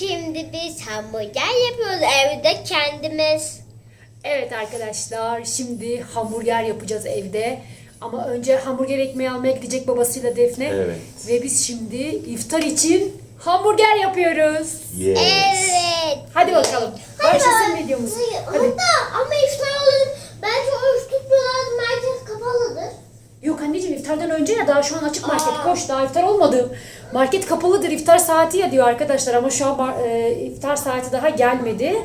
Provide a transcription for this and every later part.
Şimdi biz hamburger yapıyoruz evde kendimiz. Evet arkadaşlar şimdi hamburger yapacağız evde. Ama önce hamburger ekmeği almaya gidecek babasıyla Defne. Evet. Ve biz şimdi iftar için hamburger yapıyoruz. Yes. Evet. Hadi bakalım. Başlasın videomuz. Hadi. Hatta ama iftar olur. Bence oruç tutmuyorlar. Merkez kapalıdır. Yok anneciğim iftardan önce ya daha şu an açık market. Koş daha iftar olmadı. Market kapalıdır iftar saati ya diyor arkadaşlar ama şu an bar- e, iftar saati daha gelmedi.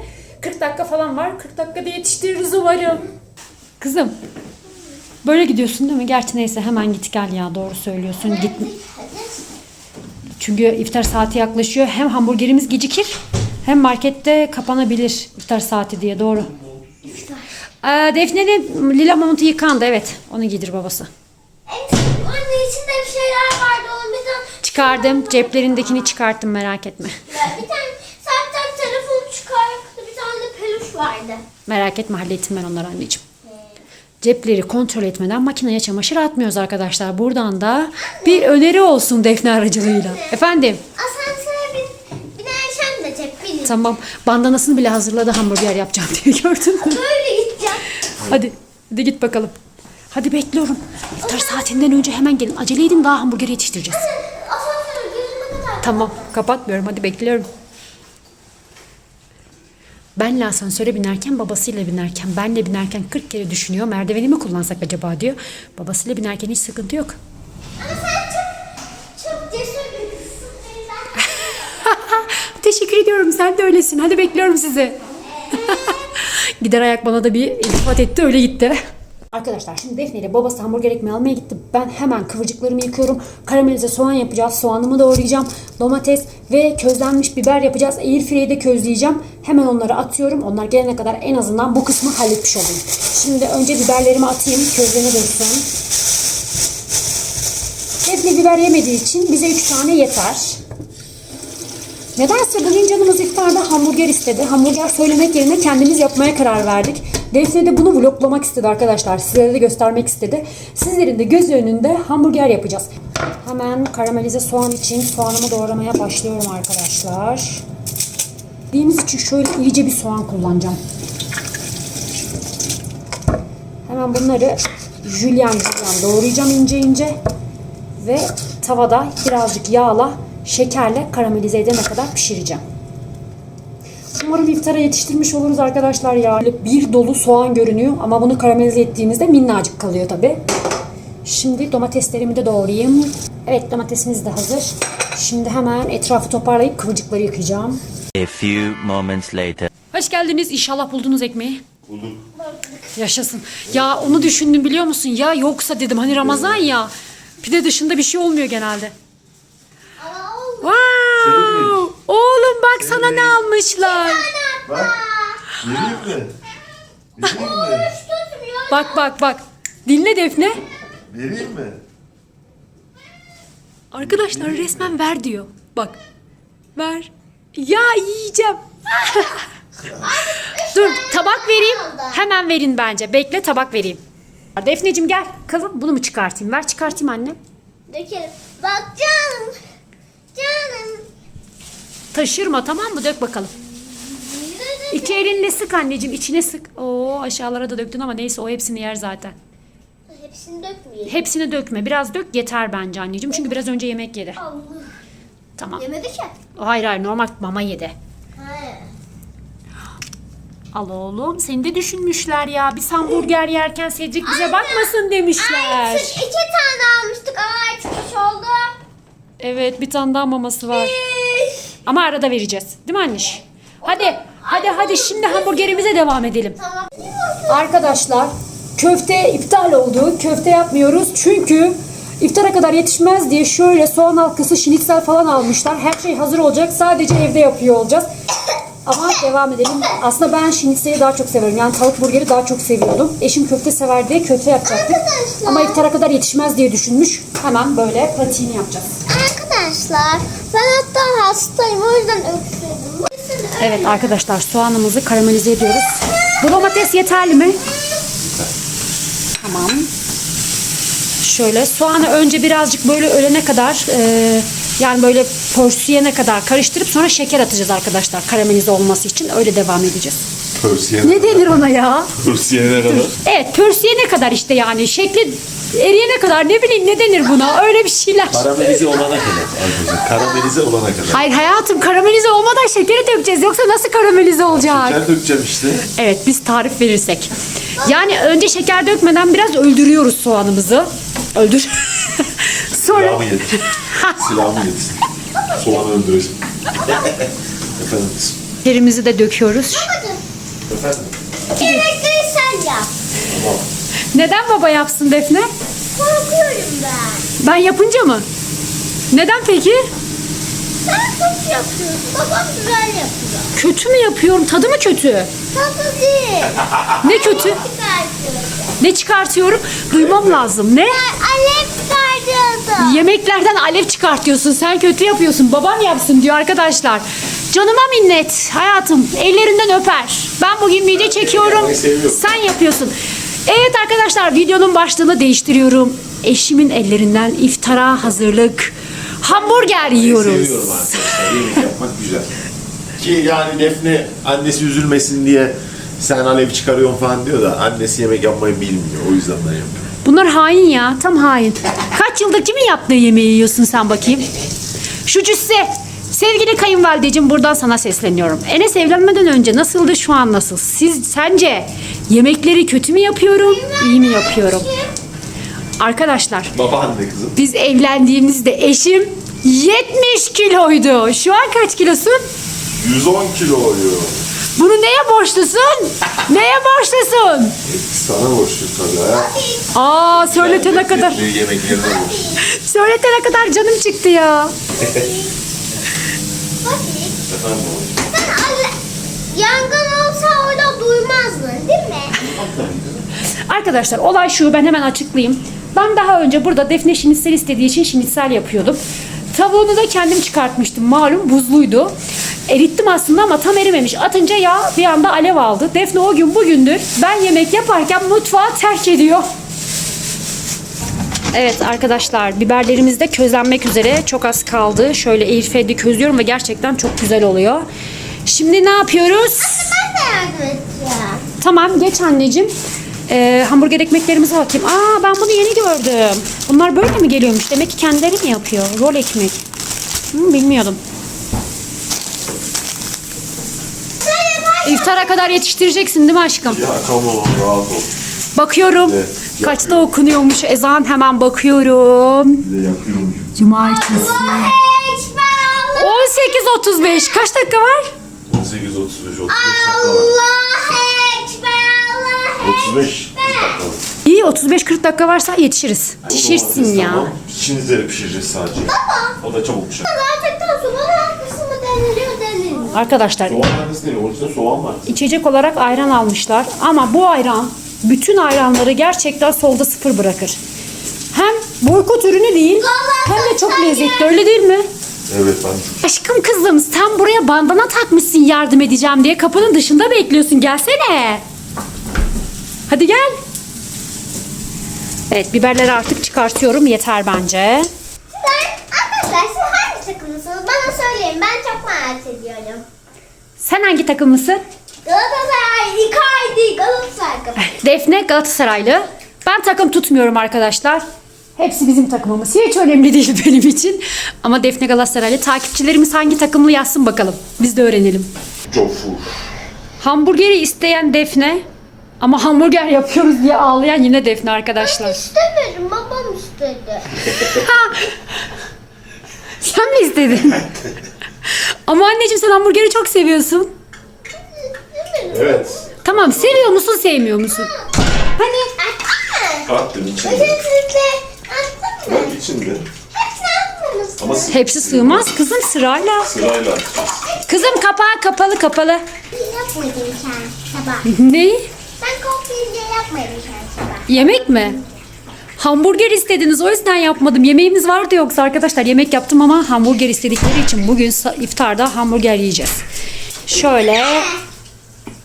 40 dakika falan var. 40 dakikada yetiştiririz umarım. Kızım. Böyle gidiyorsun değil mi? Gerçi neyse hemen git gel ya doğru söylüyorsun. Git. Çünkü iftar saati yaklaşıyor. Hem hamburgerimiz gecikir hem markette kapanabilir iftar saati diye doğru. Ee, Defne'nin lila montu yıkandı evet. Onu giydir babası. Anne içinde bir şeyler vardı. Onu bir tane... Çıkardım. Ceplerindekini çıkarttım merak etme. Bir tane zaten telefon çıkarttı. Bir tane de peluş vardı. Merak etme hallettim ben onları anneciğim. Cepleri kontrol etmeden makineye çamaşır atmıyoruz arkadaşlar. Buradan da bir öneri olsun Defne aracılığıyla. Efendim? Asansöre bin, binerken de cep bilin. Tamam. Bandanasını bile hazırladı hamburger yapacağım diye gördün mü? Böyle gideceğim. Hadi. Hadi git bakalım. Hadi bekliyorum. İftar saatinden önce hemen gelin. Acele edin daha hamburgeri yetiştireceğiz. Tamam. Kapatmıyorum. Hadi bekliyorum. Benle asansöre binerken babasıyla binerken benle binerken 40 kere düşünüyor. Merdiveni mi kullansak acaba diyor. Babasıyla binerken hiç sıkıntı yok. Ama sen çok, çok cesur bir kızsın. Teyzen. Teşekkür ediyorum. Sen de öylesin. Hadi bekliyorum sizi. Gider ayak bana da bir iltifat etti. Öyle gitti. Arkadaşlar şimdi Defne ile babası hamburger ekmeği almaya gitti. Ben hemen kıvırcıklarımı yıkıyorum. Karamelize soğan yapacağız. Soğanımı doğrayacağım. Domates ve közlenmiş biber yapacağız. Airfryer'de közleyeceğim. Hemen onları atıyorum. Onlar gelene kadar en azından bu kısmı halletmiş olayım. Şimdi önce biberlerimi atayım. Közlerine döksün. Defne biber yemediği için bize 3 tane yeter. Nedense bugün canımız iftarda hamburger istedi. Hamburger söylemek yerine kendimiz yapmaya karar verdik. Defne de bunu vloglamak istedi arkadaşlar. Sizlere de göstermek istedi. Sizlerin de göz önünde hamburger yapacağız. Hemen karamelize soğan için soğanımı doğramaya başlıyorum arkadaşlar. Bildiğimiz için şöyle iyice bir soğan kullanacağım. Hemen bunları jülyen jülyen doğrayacağım ince ince. Ve tavada birazcık yağla, şekerle karamelize edene kadar pişireceğim. Umarım iftara yetiştirmiş oluruz arkadaşlar ya. Böyle bir dolu soğan görünüyor ama bunu karamelize ettiğimizde minnacık kalıyor tabi. Şimdi domateslerimi de doğrayayım. Evet domatesimiz de hazır. Şimdi hemen etrafı toparlayıp kıvırcıkları yıkayacağım. A few moments later. Hoş geldiniz. İnşallah buldunuz ekmeği. Bulduk. Yaşasın. Ya onu düşündüm biliyor musun? Ya yoksa dedim hani Ramazan ya. Pide dışında bir şey olmuyor genelde. Wow! Oğlum bak sana ne almışlar. Bak. Vereyim mi? Vereyim mi? Bak bak bak. Dinle Defne. Vereyim mi? Arkadaşlar resmen ver diyor. Bak. Ver. Ya yiyeceğim. Dur tabak vereyim. Hemen verin bence. Bekle tabak vereyim. Defneciğim gel. Kızım bunu mu çıkartayım? Ver çıkartayım anne. Dökelim. Bak canım. Canım. Taşırma tamam mı? Dök bakalım. İki elinle sık anneciğim. içine sık. Oo aşağılara da döktün ama neyse o hepsini yer zaten. Hepsini dökmeyelim. Hepsini dökme. Biraz dök yeter bence anneciğim. Çünkü biraz önce yemek yedi. Allah. Tamam. Yemedi ki. Hayır hayır normal mama yedi. Hayır. Al oğlum seni de düşünmüşler ya. Biz hamburger yerken Cedric bize bakmasın demişler. Ay, iki tane almıştık ama artık üç oldu. Evet bir tane daha maması var. Ama arada vereceğiz. Değil mi anneş? Hadi hadi hadi şimdi hamburgerimize devam edelim. Arkadaşlar köfte iptal oldu. Köfte yapmıyoruz çünkü iftara kadar yetişmez diye şöyle soğan halkası, şinitsel falan almışlar. Her şey hazır olacak. Sadece evde yapıyor olacağız. Ama devam edelim. Aslında ben şinitseli daha çok severim. Yani tavuk burgeri daha çok seviyordum. Eşim köfte sever diye köfte yapacaktık. Ama iftara kadar yetişmez diye düşünmüş. Hemen böyle pratiğini yapacağız. Arkadaşlar ben hatta hastayım o yüzden öksürdüm. Evet arkadaşlar soğanımızı karamelize ediyoruz. Bu domates yeterli mi? Tamam. Şöyle soğanı önce birazcık böyle ölene kadar e, yani böyle pörsüyene kadar karıştırıp sonra şeker atacağız arkadaşlar. Karamelize olması için öyle devam edeceğiz. Pörsiyene Ne denir ona ya? Pörsiyene kadar. Evet pörsüyene kadar işte yani şekli eriyene kadar ne bileyim ne denir buna öyle bir şeyler. Karamelize olana kadar. Karamelize olana kadar. Hayır hayatım karamelize olmadan şekeri dökeceğiz yoksa nasıl karamelize olacak? Şeker dökeceğim işte. Evet biz tarif verirsek. Yani önce şeker dökmeden biraz öldürüyoruz soğanımızı. Öldür. Sonra Silahımı getir. Silahımı getir. Soğanı öldüreceğim. Efendim şekerimizi de döküyoruz. Efendim. Yemekleri sen yap. Tamam. Neden baba yapsın Defne? Korkuyorum ben. Ben yapınca mı? Neden peki? Sen çok yapıyorsun. Babam güzel yapıyor. Kötü mü yapıyorum? Tadı mı kötü? Tatlı değil. Ne kötü? Çıkartıyorsun. Ne çıkartıyorum? Duymam lazım. Ne? Alev çıkartıyorsun. Yemeklerden alev çıkartıyorsun. Sen kötü yapıyorsun. Babam yapsın diyor arkadaşlar. Canıma minnet. Hayatım ellerinden öper. Ben bugün video çekiyorum. Sen yapıyorsun. Evet arkadaşlar videonun başlığını değiştiriyorum. Eşimin ellerinden iftara hazırlık. Hamburger yiyoruz. Seviyorum arkadaşlar. Yemek yapmak güzel. Ki yani Defne annesi üzülmesin diye sen alev çıkarıyorsun falan diyor da annesi yemek yapmayı bilmiyor. O yüzden ben yapıyorum. Bunlar hain ya. Tam hain. Kaç yıldır kimin yaptığı yemeği yiyorsun sen bakayım? Şu cüsse. Sevgili kayınvalideciğim buradan sana sesleniyorum. Enes evlenmeden önce nasıldı şu an nasıl? Siz sence yemekleri kötü mü yapıyorum, iyi mi yapıyorum? Arkadaşlar Babaanne kızım. biz evlendiğimizde eşim 70 kiloydu. Şu an kaç kilosun? 110 kilo oluyor. Bunu neye borçlusun? Neye borçlusun? Sana borçlu tabii ha. Aa söyletene kadar. Lezzetli Yemeklerine borçlu. Söyletene kadar canım çıktı ya. Efendim. Yangın olsa orada mi? Arkadaşlar olay şu ben hemen açıklayayım. Ben daha önce burada Defne şinitsel istediği için şinitsel yapıyordum. Tavuğunu da kendim çıkartmıştım. Malum buzluydu. Erittim aslında ama tam erimemiş. Atınca yağ bir anda alev aldı. Defne o gün bugündür ben yemek yaparken mutfağı terk ediyor. Evet arkadaşlar biberlerimiz de közlenmek üzere. Çok az kaldı. Şöyle airfryer'de közlüyorum ve gerçekten çok güzel oluyor. Şimdi ne yapıyoruz? Ben de yardım edeceğim. Tamam geç anneciğim. Ee, hamburger ekmeklerimize bakayım. Aa ben bunu yeni gördüm. Bunlar böyle mi geliyormuş? Demek ki kendileri mi yapıyor? Rol ekmek. Hı, bilmiyordum. İftara kadar yetiştireceksin değil mi aşkım? Ya tamam rahat ol. Bakıyorum. Evet, Kaçta okunuyormuş ezan hemen bakıyorum. Bir de. Cumartesi. Allah. 18.35. Kaç dakika var? 18, 35, 35 dakika var. Allah 35 dakika var. İyi 35-40 dakika varsa yetişiriz. Yetişirsin ya. Tamam. İçinizleri pişireceğiz sadece. O da çabuk pişer. Gerçekten soğan arkası mı deniliyor deniliyor. Arkadaşlar Soğan annesi değil, onun içinde soğan var. İçecek olarak ayran almışlar. Ama bu ayran bütün ayranları gerçekten solda sıfır bırakır. Hem boykot ürünü değil hem de çok lezzetli öyle değil mi? Evet ben çok Aşkım kızım sen buraya bandana takmışsın yardım edeceğim diye kapının dışında bekliyorsun gelsene. Hadi gel. Evet biberleri artık çıkartıyorum yeter bence. Sen arkadaşlar siz hangi takımlısınız? Bana söyleyin ben çok merak ediyorum. Sen hangi takımlısın? Galatasaray, Icardi, Galatasaray. Defne Galatasaraylı. Ben takım tutmuyorum arkadaşlar. Hepsi bizim takımımız. Hiç önemli değil benim için. Ama Defne Galatasaraylı. Takipçilerimiz hangi takımlı yazsın bakalım. Biz de öğrenelim. Cofur. Hamburgeri isteyen Defne. Ama hamburger yapıyoruz diye ağlayan yine Defne arkadaşlar. İstemedim babam istedi. Sen mi istedin? Ama anneciğim sen hamburgeri çok seviyorsun. Evet. Tamam seviyor musun sevmiyor musun? Hani attın mı? Kalktım içinde. Özellikle attın mı? Bak içinde. Hepsini atmadınız. Ama Hepsi sığmaz kızım sırayla. sırayla atacağız. Kızım kapağı kapalı kapalı. Yapmadım sen sabah. Neyi? Yemek mi? Hamburger istediniz o yüzden yapmadım. Yemeğimiz vardı yoksa arkadaşlar yemek yaptım ama hamburger istedikleri için bugün iftarda hamburger yiyeceğiz. Şöyle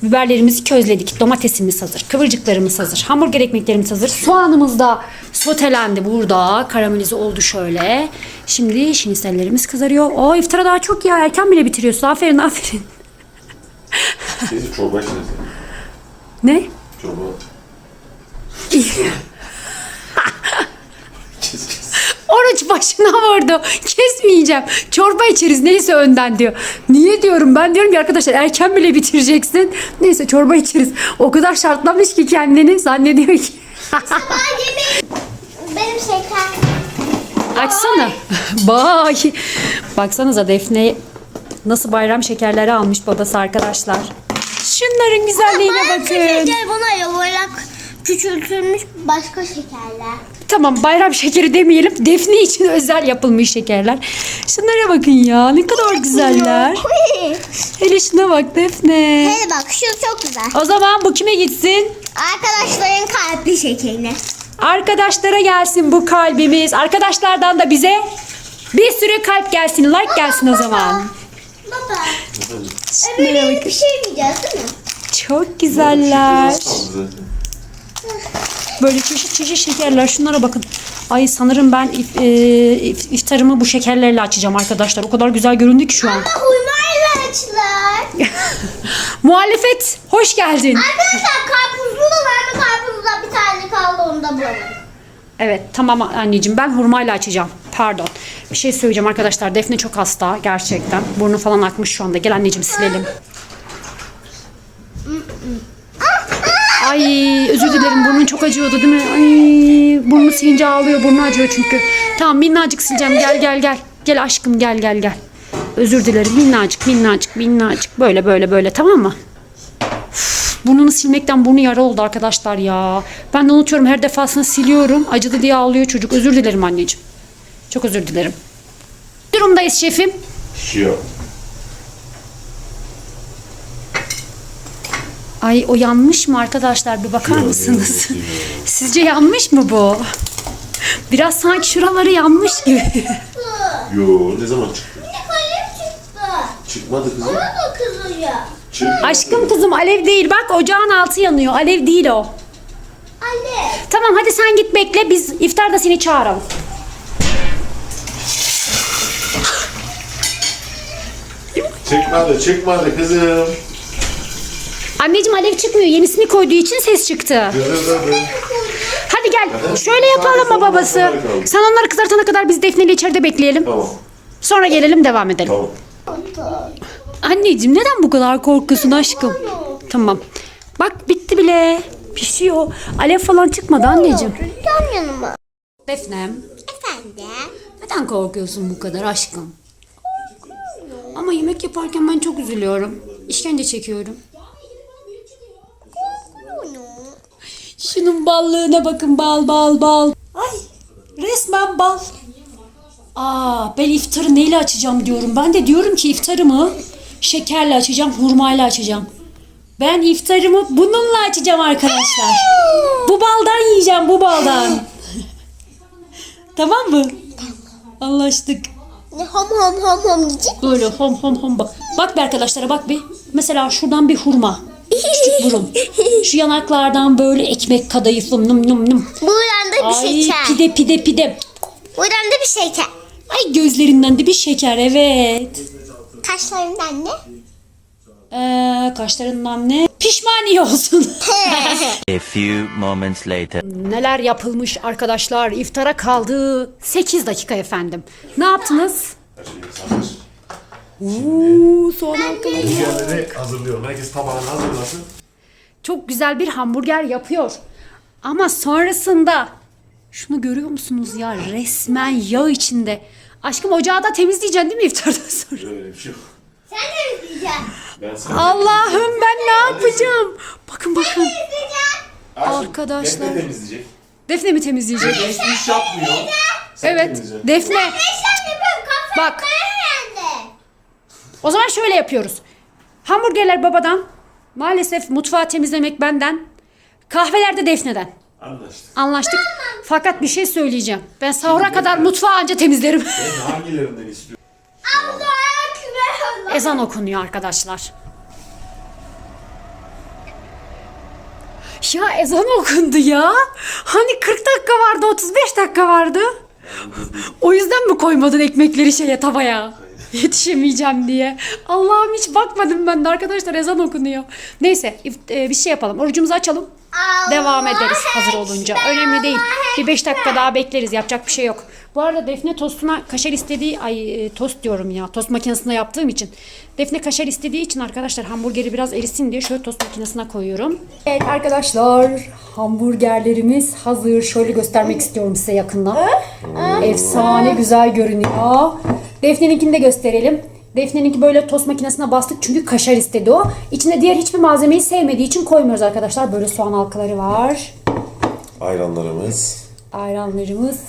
Biberlerimizi közledik. Domatesimiz hazır. Kıvırcıklarımız hazır. Hamburger ekmeklerimiz hazır. Soğanımız da sotelendi burada. Karamelize oldu şöyle. Şimdi şinisellerimiz kızarıyor. O iftara daha çok ya. Erken bile bitiriyorsun. Aferin aferin. Teyze çorba içiniz. Ne? Çorba. Oruç başına vurdu. Kesmeyeceğim. Çorba içeriz neyse önden diyor. Niye diyorum ben diyorum ki arkadaşlar erken bile bitireceksin. Neyse çorba içeriz. O kadar şartlamış ki kendini zannediyor ki. Benim şeker. Açsana. Bay. Baksanıza Defne nasıl bayram şekerleri almış babası arkadaşlar. Şunların güzelliğine Ben bakın. şeker buna yuvarlak küçültülmüş başka şekerler. Tamam bayram şekeri demeyelim. Defne için özel yapılmış şekerler. Şunlara bakın ya ne kadar güzeller. Hele şuna bak Defne. Hele bak şu çok güzel. O zaman bu kime gitsin? Arkadaşların kalpli şekerini. Arkadaşlara gelsin bu kalbimiz. Arkadaşlardan da bize bir sürü kalp gelsin. Like gelsin o zaman. Baba. Şunlara Öbürleri bakın. bir şey yiyeceğiz değil mi? Çok güzeller. Böyle çeşit çeşit şekerler. Şunlara bakın. Ay sanırım ben if- e, if- iftarımı bu şekerlerle açacağım arkadaşlar. O kadar güzel göründü ki şu an. Ama hurmayla açılar. Muhalefet hoş geldin. Arkadaşlar karpuzlu da var mı? Karpuzda bir tane kaldı onu da bulalım. Evet tamam anneciğim ben hurmayla açacağım. Pardon. Bir şey söyleyeceğim arkadaşlar. Defne çok hasta gerçekten. Burnu falan akmış şu anda. Gel anneciğim silelim. Ay özür dilerim burnun çok acıyordu değil mi? Ay burnu silince ağlıyor burnu acıyor çünkü. Tamam minnacık sileceğim gel gel gel. Gel aşkım gel gel gel. Özür dilerim minnacık minnacık minnacık böyle böyle böyle tamam mı? Burnunu silmekten burnu yara oldu arkadaşlar ya. Ben de unutuyorum her defasında siliyorum. Acıdı diye ağlıyor çocuk. Özür dilerim anneciğim. Çok özür dilerim. Durumdayız şefim. Pişiyor. Ay o yanmış mı arkadaşlar bir bakar Yok, mısınız? yok. Sizce yanmış mı bu? Biraz sanki şuraları yanmış gibi. Yo ne zaman çıktı? Bir kalem çıktı. Çıkmadı kızım. Ona da kızıyor. Çıktı. Aşkım kızım alev değil bak ocağın altı yanıyor. Alev değil o. Anne. Tamam hadi sen git bekle biz iftarda seni çağıralım. Çıkmadı çıkmadı kızım. Anneciğim alev çıkmıyor. Yenisini koyduğu için ses çıktı. Hadi gel. Şöyle yapalım mı babası? Sen onları kızartana kadar biz Defne ile içeride bekleyelim. Tamam. Sonra gelelim devam edelim. Tamam. Anneciğim neden bu kadar korkuyorsun aşkım? Tamam. Bak bitti bile. Pişiyor. Alev falan çıkmadı anneciğim. Tam yanıma. Defnem Efendim? neden korkuyorsun bu kadar aşkım? Ama yemek yaparken ben çok üzülüyorum. İşkence çekiyorum. Şunun ballığına bakın bal bal bal. Ay resmen bal. Aa ben iftarı neyle açacağım diyorum. Ben de diyorum ki iftarımı şekerle açacağım, hurmayla açacağım. Ben iftarımı bununla açacağım arkadaşlar. Bu baldan yiyeceğim bu baldan. tamam mı? Anlaştık. Ne hom hom hom hom diyecek. Böyle hom hom hom bak. Bak bir arkadaşlara bak bir. Mesela şuradan bir hurma. Küçük burun. Şu yanaklardan böyle ekmek kadayıfım num num num. Buradan da bir Ay şeker. pide pide pide. Buradan da bir şeker. Ay gözlerinden de bir şeker evet. Kaşlarından ne? Ee, kaşlarından ne? Pişmaniye olsun. A few moments later. Neler yapılmış arkadaşlar? İftara kaldı 8 dakika efendim. Ne yaptınız? Uuu soğan halkaları. Diğerleri hazırlıyorum. Herkes tabağını hazırlasın. Çok güzel bir hamburger yapıyor. Ama sonrasında şunu görüyor musunuz ya resmen yağ içinde. Aşkım ocağı da temizleyeceksin değil mi iftardan sonra? Öyle bir şey yok. Sen de izleyeceksin. Ben sana... Allah'ım ben ne yapacağım? Bakın bakın. İzleyeceksin. Ayşe, Arkadaşlar. Defne temizleyecek. Defne mi temizleyecek? Defne hiçbir iş yapmıyor. Sen Evet. temizle. Defne. Ben işlem yapıyorum. Kafam Bak. O zaman şöyle yapıyoruz. Hamburgerler babadan. Maalesef mutfağı temizlemek benden. Kahveler de Defne'den. Anlaştık. Anlaştık. Fakat bir şey söyleyeceğim. Ben sahura kadar mutfağı anca temizlerim. Ben hangilerinden istiyorum? Abla Ezan okunuyor arkadaşlar. Ya ezan okundu ya. Hani 40 dakika vardı 35 dakika vardı. O yüzden mi koymadın ekmekleri şeye tavaya? Yetişemeyeceğim diye. Allah'ım hiç bakmadım ben de arkadaşlar ezan okunuyor. Neyse e, bir şey yapalım. Orucumuzu açalım. Devam ederiz hazır olunca. Önemli değil. Bir 5 dakika daha bekleriz. Yapacak bir şey yok. Bu arada Defne tostuna kaşar istediği ay e, tost diyorum ya. Tost makinesinde yaptığım için. Defne kaşar istediği için arkadaşlar hamburgeri biraz erisin diye şöyle tost makinesine koyuyorum. Evet arkadaşlar hamburgerlerimiz hazır. Şöyle göstermek istiyorum size yakından. Efsane güzel görünüyor. Defne'ninkini de gösterelim. Defne'ninki böyle tost makinesine bastık çünkü kaşar istedi o. İçinde diğer hiçbir malzemeyi sevmediği için koymuyoruz arkadaşlar. Böyle soğan halkaları var. Ayranlarımız. Ayranlarımız.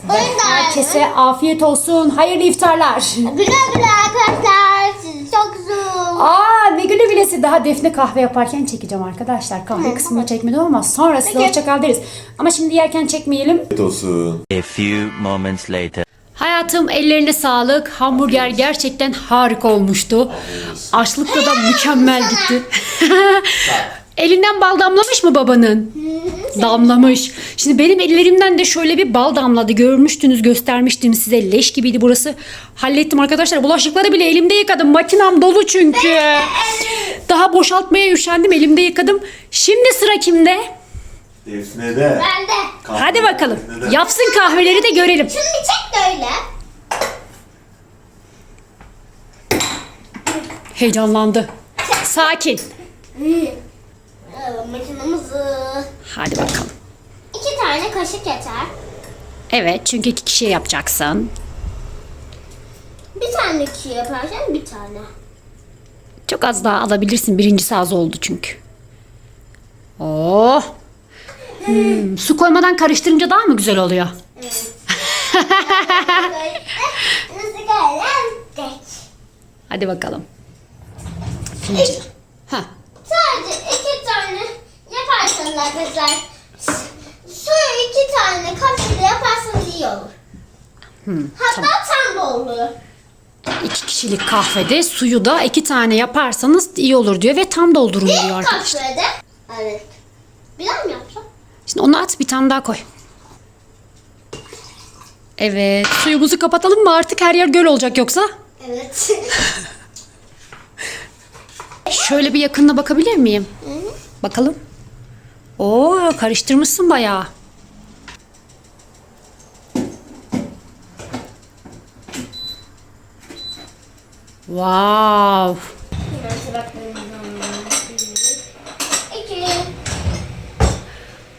Herkese afiyet olsun. Hayırlı iftarlar. Güle güle arkadaşlar. Sizi çok uzun. Aa ne güle gülesi daha Defne kahve yaparken çekeceğim arkadaşlar. Kahve kısmını çekmeden olmaz. Sonra size hoşçakal deriz. Ama şimdi yerken çekmeyelim. Afiyet olsun. A few moments later. Hayatım ellerine sağlık. Hamburger gerçekten harika olmuştu. Açlıkta da mükemmel gitti. Elinden bal damlamış mı babanın? Damlamış. Şimdi benim ellerimden de şöyle bir bal damladı. Görmüştünüz, göstermiştim size. Leş gibiydi burası. Hallettim arkadaşlar. Bulaşıkları bile elimde yıkadım. Makinam dolu çünkü. Daha boşaltmaya üşendim. Elimde yıkadım. Şimdi sıra kimde? Defne'de. Ben de. Hadi bakalım. Yapsın kahveleri de görelim. Şunu bir çek de öyle. Heyecanlandı. Sakin. Alalım makinamızı. Hadi bakalım. İki tane kaşık yeter. Evet çünkü iki kişi yapacaksın. Bir tane kişi yaparsan bir tane. Çok az daha alabilirsin. Birincisi az oldu çünkü. Oh. Hmm, su koymadan karıştırınca daha mı güzel oluyor? Geç. Hadi bakalım. Fincan. Ha. Sadece iki tane yaparsanız arkadaşlar su iki tane kaşıkla yaparsanız iyi olur. Hatta tam da olur. İki kişilik kahvede suyu da iki tane yaparsanız iyi olur diyor ve tam doldurun diyor Bir arkadaşlar. kahvede. Evet. Bir mı yapsam? Şimdi onu at bir tane daha koy. Evet suyumuzu kapatalım mı artık her yer göl olacak yoksa? Evet. Şöyle bir yakınına bakabilir miyim? Bakalım. Oo karıştırmışsın bayağı. Wow. İki.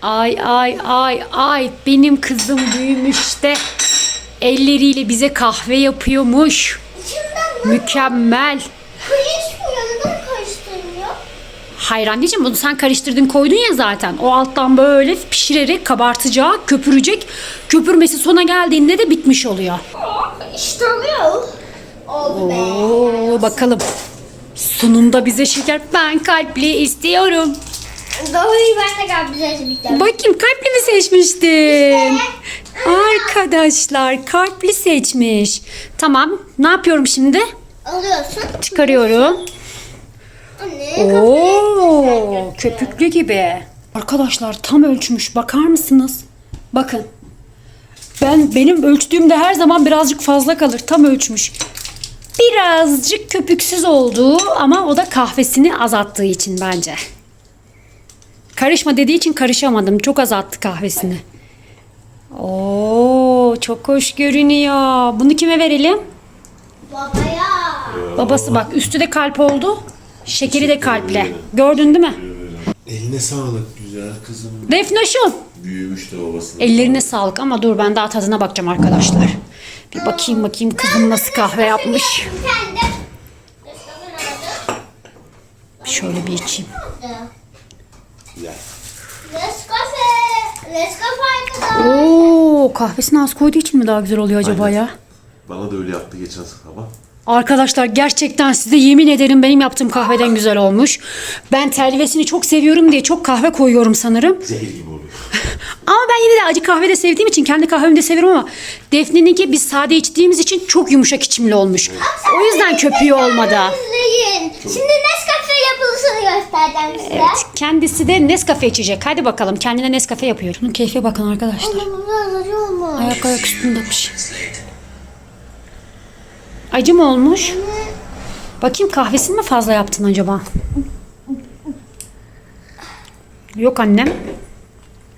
Ay ay ay ay benim kızım büyümüş de elleriyle bize kahve yapıyormuş. İçimden Mükemmel. kayışmıyor. Neden karıştırmıyor? Hayır anneciğim bunu sen karıştırdın koydun ya zaten. O alttan böyle pişirerek kabartacak, köpürecek. Köpürmesi sona geldiğinde de bitmiş oluyor. İşte oluyor. Oldu be. Oo bakalım. Sunumda bize şeker. Ben kalpli istiyorum. Doğruyu ben de kalbi seçmiştim. Bakayım kalpli mi seçmiştin? Arkadaşlar kalpli seçmiş. Tamam ne yapıyorum şimdi? Alıyorsun. Çıkarıyorum. Anne Oo köpüklü gibi. Arkadaşlar tam ölçmüş bakar mısınız? Bakın. Ben benim ölçtüğümde her zaman birazcık fazla kalır. Tam ölçmüş. Birazcık köpüksüz oldu ama o da kahvesini azalttığı için bence. Karışma dediği için karışamadım. Çok azalttı kahvesini. Oo, çok hoş görünüyor. Bunu kime verelim? babaya. Babası bak üstü de kalp oldu. Şekeri de kalple. Gördün değil mi? Eline sağlık güzel kızım. Defnoşum. Büyümüş de babasının. Ellerine sağlık ama dur ben daha tadına bakacağım arkadaşlar. Bir bakayım bakayım kızım nasıl kahve yapmış. Şöyle bir içeyim. Güzel. Nescafe. Nescafe arkadaşlar. Oo kahvesini az koyduğu için mi daha güzel oluyor acaba Aynen. ya? Bana da öyle yaptı geçen sabah. Arkadaşlar gerçekten size yemin ederim benim yaptığım kahveden güzel olmuş. Ben telvesini çok seviyorum diye çok kahve koyuyorum sanırım. Zehir gibi oluyor. Ama ben yine de acı kahve de sevdiğim için kendi kahvemi de severim ama Defne'ninki biz sade içtiğimiz için çok yumuşak içimli olmuş. O yüzden köpüğü olmadı. Şimdi Nescafe yapılışını göstereceğim size. Evet, kendisi de Nescafe içecek. Hadi bakalım kendine Nescafe yapıyor. Bunun keyfe bakın arkadaşlar. Bu biraz acı olmuş. Ayak ayak üstündemiş. Acı mı olmuş? Bakayım kahvesini mi fazla yaptın acaba? Yok annem.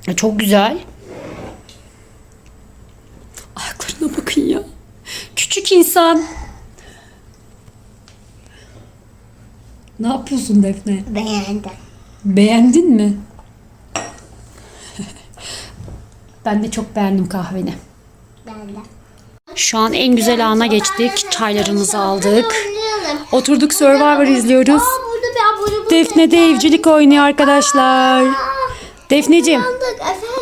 Ya çok güzel. Ayaklarına bakın ya. Küçük insan. Ne yapıyorsun Defne? Beğendim. Beğendin mi? ben de çok beğendim kahveni. Ben de. Şu an en güzel ana geçtik. Çaylarımızı aldık. Oynayalım. Oturduk Survivor izliyoruz. Aa burada bir abone bul- Defne de evcilik oynuyor arkadaşlar. Defneciğim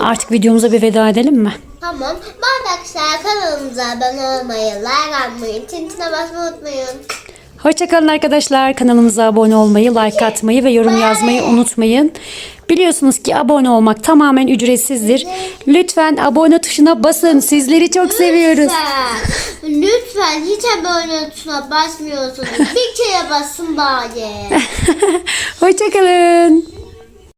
artık videomuza bir veda edelim mi? Tamam. Arkadaşlar kanalımıza abone olmayı, like atmayı, tintine basmayı unutmayın. Hoşçakalın arkadaşlar. Kanalımıza abone olmayı, like atmayı ve yorum yazmayı unutmayın. Biliyorsunuz ki abone olmak tamamen ücretsizdir. Lütfen abone tuşuna basın. Sizleri çok seviyoruz. Lütfen, lütfen hiç abone tuşuna basmıyorsunuz. Bir kere basın bari. Hoşçakalın.